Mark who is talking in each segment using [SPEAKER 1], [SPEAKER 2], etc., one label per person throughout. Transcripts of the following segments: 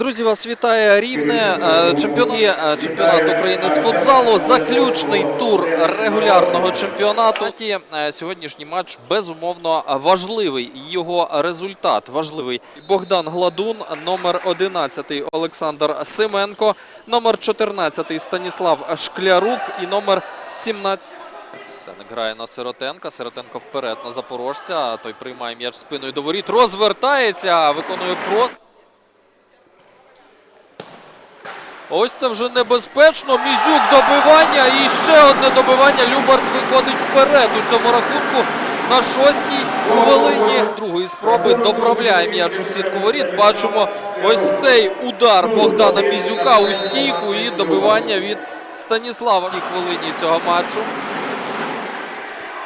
[SPEAKER 1] Друзі, вас вітає Рівне. Е, Чемпіон... є, е, чемпіонат України з футзалу. Заключний тур регулярного чемпіонату. Е, Сьогоднішній матч безумовно важливий. Його результат важливий. Богдан Гладун, номер 11 Олександр Семенко, номер 14 Станіслав Шклярук і номер 17 Сенек грає на Сиротенка. Сиротенко вперед на запорожця. Той приймає м'яч спиною до воріт. Розвертається, виконує просто. Ось це вже небезпечно. Мізюк добивання. І ще одне добивання. Любарт виходить вперед у цьому рахунку. На шостій хвилині з другої спроби доправляє м'яч у сітку воріт. Бачимо ось цей удар Богдана Мізюка у стійку і добивання від Станіслава в хвилині цього матчу.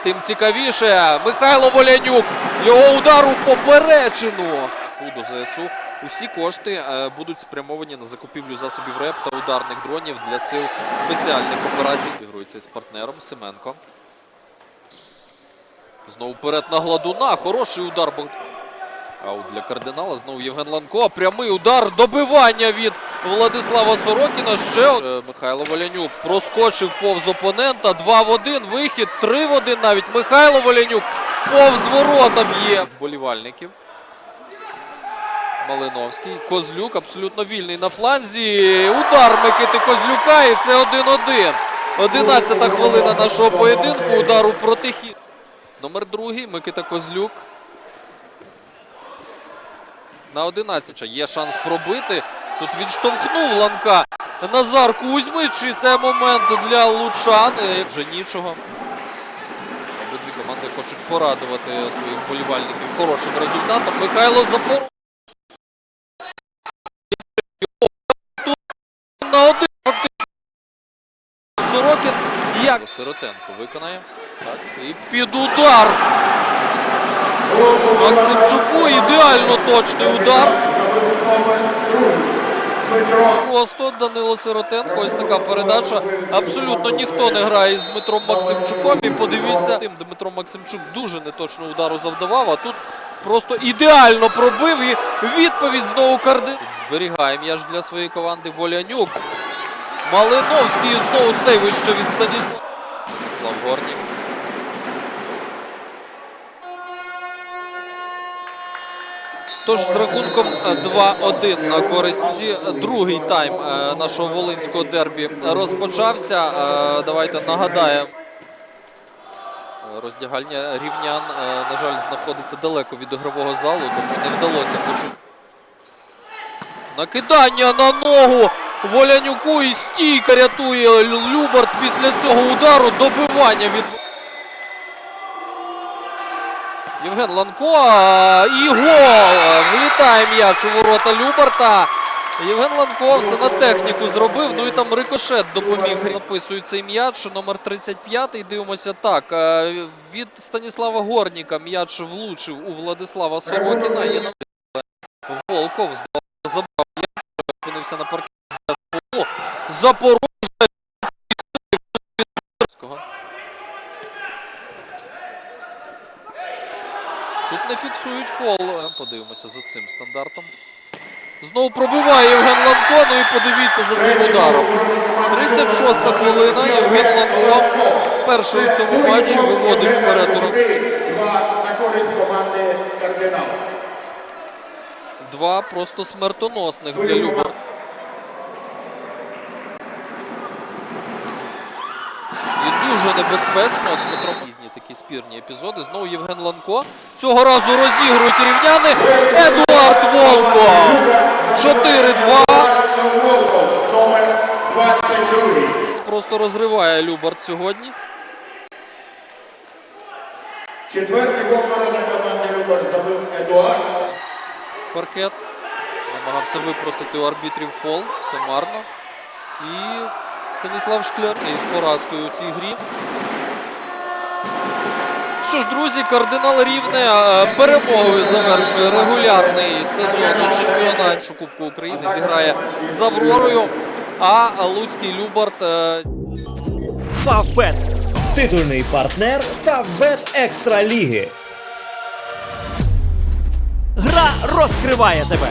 [SPEAKER 1] Тим цікавіше Михайло Волянюк. Його удар у поперечину. Фуду ЗСУ. Усі кошти е, будуть спрямовані на закупівлю засобів РЕП та ударних дронів для сил спеціальних операцій. Ігрується з партнером Семенко. Знову вперед на гладуна. Хороший удар. Аут для кардинала. Знову Євген Ланко. Прямий удар. Добивання від Владислава Сорокіна. Ще Е, Михайло Волянюк проскочив повз опонента. 2 в 1. Вихід. 3 в 1 навіть. Михайло Волянюк повз ворота б'є. Вболівальників. Малиновський. Козлюк абсолютно вільний на фланзі. Удар Микити Козлюка. І це 1-1. 11 хвилина нашого поєдинку. Удар у протихід. Номер другий Микита Козлюк. На 11 є шанс пробити. Тут відштовхнув Ланка Назар Кузьмич. І це момент для Лучан. Е, Вже нічого. Обидві команди хочуть порадувати своїх вболівальників хорошим результатом. Михайло Запор. Як Сиротенко виконає. Так. І під удар. Максимчуку ідеально точний удар. Просто Данило Сиротенко. Ось така передача. Абсолютно ніхто не грає з Дмитром Максимчуком. І подивіться, тим Дмитро Максимчук дуже неточно удару завдавав, а тут просто ідеально пробив і відповідь знову карди. Зберігає м'яч для своєї команди Волянюк. Малиновський знову сейвище від Станіслава. Станіслав Горнік. Тож з рахунком е, 2-1 на користь Другий тайм е, нашого волинського дербі розпочався. Е, Давайте нагадаємо. Роздягальня рівнян, е, на жаль, знаходиться далеко від ігрового залу, тому не вдалося почути. Накидання на ногу Волянюку і стійка рятує Лю- Любарт після цього удару. Добивання від Євген Ланко і гол! Влітає м'яч у ворота Любарта. Євген Ланко все на техніку зробив. Ну і там рикошет допоміг. Записує цей м'яч. Номер 35. Дивимося так. Від Станіслава Горніка м'яч влучив у Владислава Сорокіна. Волков забрав м'яч, опинився на паркеті. Запорожжя. Тут не фіксують фол. Е, Подивимося за цим стандартом. Знову пробиває Євген Ланко. Ну і подивіться за цим ударом. 36-та хвилина. Євген Ланко вперше у цьому матчі виводить вперед.
[SPEAKER 2] На користь команди кардинал.
[SPEAKER 1] Два просто смертоносних для Люба. І дуже небезпечно. Дмитро різні такі спірні епізоди. Знову Євген Ланко. Цього разу розігрують рівняни. Едуард Волко. 4-2.
[SPEAKER 2] Волков, номер 22.
[SPEAKER 1] Просто розриває Любард сьогодні.
[SPEAKER 2] Четвертий гол народної команди Любар забив Едуард.
[SPEAKER 1] Паркет. Намагався випросити у арбітрів фол. Все марно. І Станіслав Шкляр із поразкою у цій грі. Що ж, друзі, кардинал Рівне е, перемогою завершує регулярний сезон у чемпіонаті Кубку України. Зіграє з Авророю. А Луцький Любарт е,
[SPEAKER 3] Фавбет. Титульний партнер Фавбет Екстра Ліги. Гра розкриває тебе.